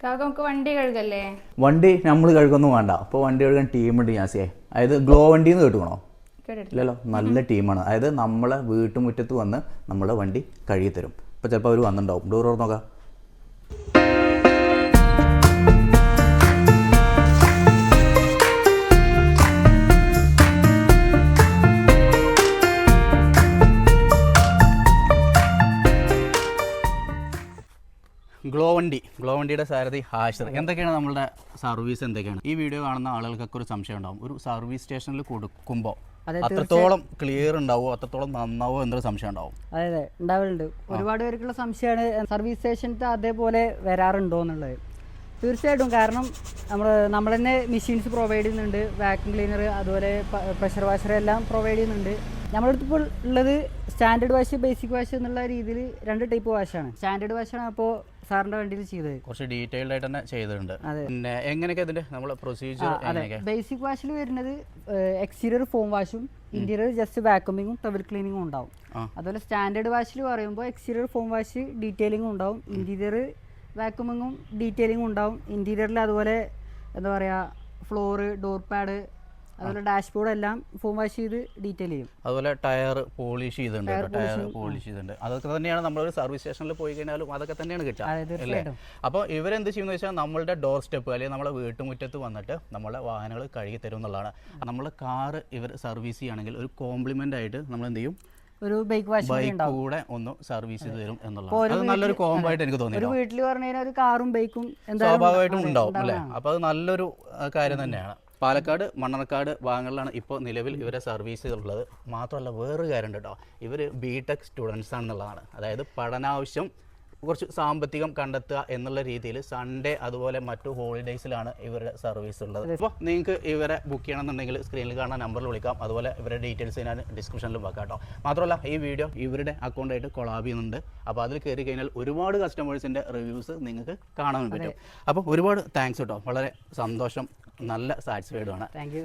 കാക്ക നമുക്ക് വണ്ടി കഴുകല്ലേ? വണ്ടി നമ്മൾ കഴുകൊന്നും വേണ്ട. അപ്പോൾ വണ്ടി കഴുകാൻ ടീമുണ്ട് ഞാസിയെ അതായത് ഗ്ലോ വണ്ടി എന്ന് കേട്ടുക്കണോ ഇല്ലല്ലോ നല്ല ടീമാണ് അതായത് നമ്മളെ വീട്ടുമുറ്റത്ത് വന്ന് നമ്മളെ വണ്ടി കഴുകി തരും ഇപ്പോൾ ചിലപ്പോൾ അവർ വന്നിട്ടുണ്ടാവും ഡോർ ഓർ നോക്കാം ഗ്ലോ വണ്ടി ഗ്ലോ വണ്ടിയുടെ സാരഥി ഹാഷർ. എന്തൊക്കെയാണ് നമ്മളുടെ സർവീസ് എന്തൊക്കെയാണ്? ഈ വീഡിയോ കാണുന്ന ആളുകൾക്കൊക്കെ ഒരു സംശയം ഉണ്ടാവും. ഒരു സർവീസ് സ്റ്റേഷനിൽ കൊടുക്കുമ്പോൾ അത്രത്തോളം ക്ലിയർ ഉണ്ടാവോ അത്രത്തോളം നന്നാവോ എന്നൊരു സംശയം ഉണ്ടാവും. അതെ അതെ ഉണ്ടാവലുണ്ട്. ഒരുപാട് പേർക്കുള്ള സംശയമാണ് സർവീസ് സ്റ്റേഷനത്തെ അതേപോലെ വരാറുണ്ടോ എന്നുള്ളത്. തീർച്ചയായിട്ടും കാരണം നമ്മൾ നമ്മൾ തന്നെ മെഷീൻസ് പ്രൊവൈഡ് ചെയ്യുന്നുണ്ട്. വാക്യൂം ക്ലീനർ അതുപോലെ പ്രഷർ വാഷർ എല്ലാം പ്രൊവൈഡ് ചെയ്യുന്നുണ്ട്. നമ്മുടെ അടുത്ത് ഇപ്പോൾ ഉള്ളത് സ്റ്റാൻഡേർഡ് വാഷ് ബേസിക് വാഷ് എന്നുള്ള രീതിയിൽ രണ്ട് ടൈപ്പ് വാഷാണ് സ്റ്റാൻഡേർഡ് വാഷാണ് അപ്പോൾ സാറിന്റെ വണ്ടിയിൽ ചെയ്തത്. കുറച്ച് ഡീറ്റെയിൽഡ് ആയിട്ട് തന്നെ ചെയ്തിട്ടുണ്ട്. പിന്നെ എങ്ങനെയൊക്കെ ഇതിന്റെ നമ്മൾ പ്രൊസീജിയർ അതെ. ബേസിക് വാഷിൽ വരുന്നത് എക്സ്റ്റീരിയർ ഫോം വാഷും ഇന്റീരിയർ ജസ്റ്റ് വാക്യൂമിങ്ങും ടവൽ ക്ലീനിങ്ങും ഉണ്ടാവും. അതുപോലെ സ്റ്റാൻഡേർഡ് വാഷിൽ പറയുമ്പോൾ എക്സ്റ്റീരിയർ ഫോം വാഷ് ഡീറ്റെയിലിംഗും ഉണ്ടാവും. ഇന്റീരിയർ വാക്യൂമിങ്ങും ഡീറ്റെയിലിങ്ങും ഉണ്ടാവും. ഇന്റീരിയറിൽ അതുപോലെ എന്താ പറയുക ഫ്ലോറ് ഡോർ പാഡ് അതുപോലെ ഡാഷ്ബോർഡ് എല്ലാം ഫോം വാഷ് ചെയ്ത് ഡീറ്റെയിൽ ചെയ്യും. അതുപോലെ ടയർ പോളിഷ് ചെയ്തിട്ടുണ്ട് ടയർ പോളിഷ് ചെയ്തിട്ടുണ്ട്. അതൊക്കെ തന്നെയാണ് നമ്മളൊരു സർവീസ് സ്റ്റേഷനിൽ പോയി കഴിഞ്ഞാലും അതൊക്കെ തന്നെയാണ് കിട്ടുക. അല്ലേ? അപ്പോൾ ഇവരെന്ത് ചെയ്യുന്നത് വെച്ചാൽ നമ്മളുടെ ഡോർ സ്റ്റെപ്പ് അല്ലെങ്കിൽ നമ്മളെ വീട്ടുമുറ്റത്ത് വന്നിട്ട് നമ്മളെ വാഹനങ്ങൾ കഴുകി തരും എന്നുള്ളതാണ്. നമ്മൾ കാറ് ഇവർ സർവീസ് ചെയ്യുകയാണെങ്കിൽ ഒരു കോംപ്ലിമെന്റ് ആയിട്ട് നമ്മൾ എന്ത് ചെയ്യും? ഒരു ബൈക്ക് വാഷ് കൂടെ ഒന്ന് സർവീസ് ചെയ്ത് തരും എന്നുള്ളതാണ്. അത്. നല്ലൊരു കോംബോ ആയിട്ട് എനിക്ക് തോന്നി ഒരു വീട്ടിൽ പറഞ്ഞു കഴിഞ്ഞാൽ ഒരു കാറും ബൈക്കും എന്തായാലും സ്വാഭാവികമായിട്ടും ഉണ്ടാവും അല്ലേ? അപ്പോൾ അത് നല്ലൊരു കാര്യം തന്നെയാണ്. പാലക്കാട് മണ്ണർക്കാട് ഭാഗങ്ങളിലാണ് ഇപ്പോൾ നിലവിൽ ഇവരെ സർവീസ് ഉള്ളത് മാത്രമല്ല വേറൊരു കാര്യം കേട്ടോ. ഇവർ ബി ടെക് സ്റ്റുഡൻസ് ആണെന്നുള്ളതാണ്. അതായത് പഠനാവശ്യം കുറച്ച് സാമ്പത്തികം കണ്ടെത്തുക എന്നുള്ള രീതിയിൽ സൺഡേ അതുപോലെ മറ്റു ഹോളിഡേയ്സിലാണ് ഇവരുടെ സർവീസ് ഉള്ളത്. അപ്പോൾ നിങ്ങൾക്ക് ഇവരെ ബുക്ക് ചെയ്യണമെന്നുണ്ടെങ്കിൽ സ്ക്രീനിൽ കാണുന്ന നമ്പറിൽ വിളിക്കാം. അതുപോലെ ഇവരുടെ ഡീറ്റെയിൽസ് ഞാൻ ഡിസ്ക്രിപ്ഷനിലും വെക്കാം കേട്ടോ. മാത്രമല്ല ഈ വീഡിയോ ഇവരുടെ അക്കൗണ്ടായിട്ട് കൊളാബ് ചെയ്യുന്നുണ്ട്. അപ്പോൾ അതിൽ കയറി കഴിഞ്ഞാൽ ഒരുപാട് കസ്റ്റമേഴ്സിന്റെ റിവ്യൂസ് നിങ്ങൾക്ക് കാണാൻ പറ്റും. അപ്പോൾ ഒരുപാട് താങ്ക്സ് കേട്ടോ. വളരെ സന്തോഷം. നല്ല സാറ്റിസ്ഫൈഡ് ആണ്. Thank you